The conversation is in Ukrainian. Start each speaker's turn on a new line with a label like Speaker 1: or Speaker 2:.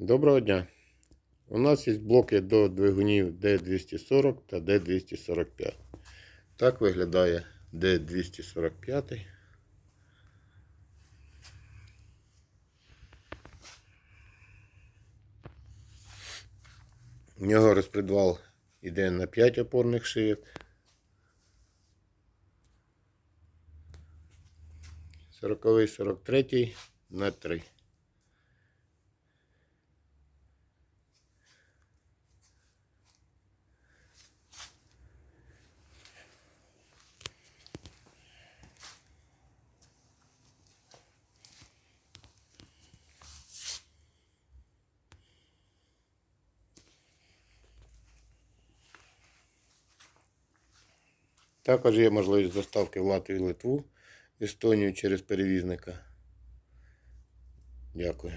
Speaker 1: Доброго дня. У нас є блоки до двигунів D240 та D245. Так виглядає D245. У нього розпредвал іде на 5 опорних шиєк. 40 43 на 3. Також є можливість доставки в Латвію Литву, Естонію через перевізника. Дякую.